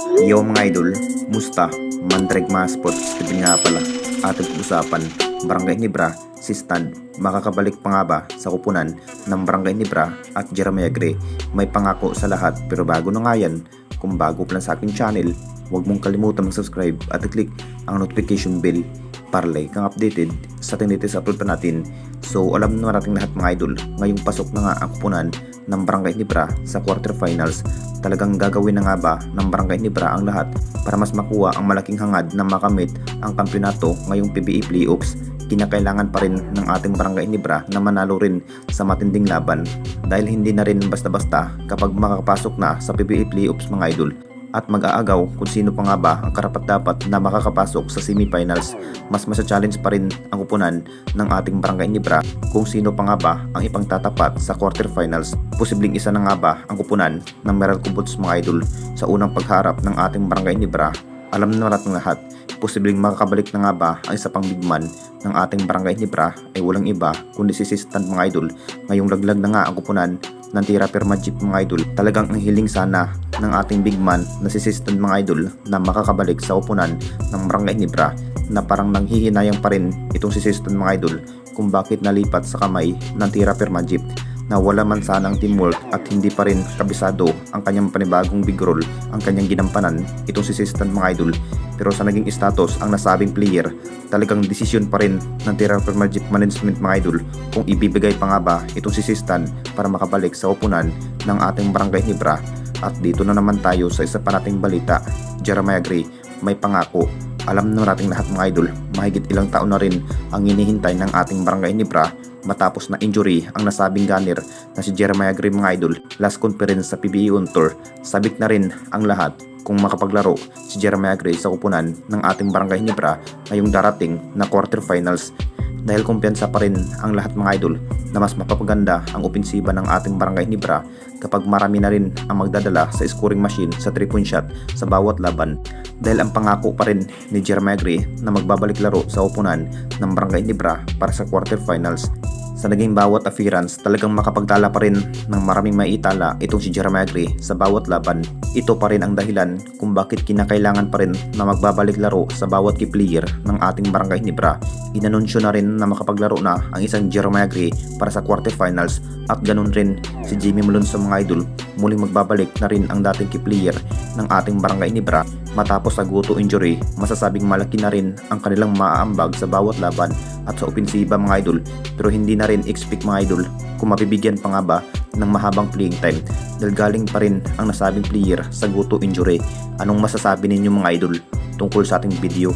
Yo mga idol, musta? Mandrag mga sports, TV nga pala. Ating usapan, Barangay Nibra, si Stan, makakabalik pa nga ba sa kupunan ng Barangay Nibra at Jeremiah Gray? May pangako sa lahat pero bago na nga yan, kung bago pa lang sa aking channel, huwag mong kalimutan mag-subscribe at i-click ang notification bell para like kang updated sa ating latest upload pa natin. So alam na natin lahat mga idol, ngayong pasok na nga ang kupunan ng Barangay Nibra sa quarterfinals. Talagang gagawin na nga ba ng Barangay Nibra ang lahat para mas makuha ang malaking hangad na makamit ang kampiyonato ngayong PBA Playoffs kinakailangan pa rin ng ating barangay Nibra na manalo rin sa matinding laban dahil hindi na rin basta-basta kapag makakapasok na sa PBA Playoffs mga idol at mag-aagaw kung sino pa nga ba ang karapat-dapat na makakapasok sa semifinals. Mas masa-challenge pa rin ang kupunan ng ating barangay Nibra kung sino pa nga ba ang ipangtatapat sa quarterfinals. Posibleng isa na nga ba ang kupunan ng Meral Kubots mga idol sa unang pagharap ng ating barangay Nibra. Alam na natin lahat, posibleng makakabalik na nga ba ang isa pang big man ng ating barangay Nibra ay walang iba kundi si Sistan mga idol. Ngayong laglag na nga ang kupunan ng Tira Perma Jeep mga idol. Talagang ang hiling sana ng ating big man na si Sistan mga idol na makakabalik sa upunan ng barangay Nibra na parang nanghihinayang pa rin itong si Sistan mga idol kung bakit nalipat sa kamay ng Tira Perma Jeep na wala man sanang teamwork at hindi pa rin kabisado ang kanyang panibagong big role ang kanyang ginampanan itong si Sistan mga idol. Pero sa naging status ang nasabing player talagang desisyon pa rin ng Perma Jeep Management mga idol kung ibibigay pa nga ba itong si Sistan para makabalik sa upunan ng ating barangay Nibra at dito na naman tayo sa isa pa nating balita. Jeremiah Gray may pangako alam na nating lahat mga idol mahigit ilang taon na rin ang hinihintay ng ating barangay Nibra matapos na injury ang nasabing gunner na si Jeremiah Gray mga idol last conference sa PBA on Tour sabik na rin ang lahat kung makapaglaro si Jeremiah Gray sa kupunan ng ating barangay Nibra ngayong darating na quarterfinals. Dahil kumpiyansa pa rin ang lahat mga idol na mas mapapaganda ang opensiba ng ating barangay Nibra kapag marami na rin ang magdadala sa scoring machine sa 3 point shot sa bawat laban dahil ang pangako pa rin ni Jeremiah Gray na magbabalik laro sa upunan ng barangay Nibra para sa quarterfinals sa naging bawat appearance, talagang makapagtala pa rin ng maraming maitala itong si Jeremiah Gray sa bawat laban. Ito pa rin ang dahilan kung bakit kinakailangan pa rin na magbabalik laro sa bawat key player ng ating barangay Nibra. Inanunsyo na rin na makapaglaro na ang isang Jeremiah Gray para sa quarterfinals at ganun rin si Jimmy Malone sa mga idol. Muling magbabalik na rin ang dating key player ng ating barangay Nibra matapos sa guto injury, masasabing malaki na rin ang kanilang maaambag sa bawat laban at sa opensiba mga idol pero hindi na rin expect mga idol kung mabibigyan pa nga ba ng mahabang playing time dahil galing pa rin ang nasabing player sa guto injury. Anong masasabi ninyo mga idol tungkol sa ating video?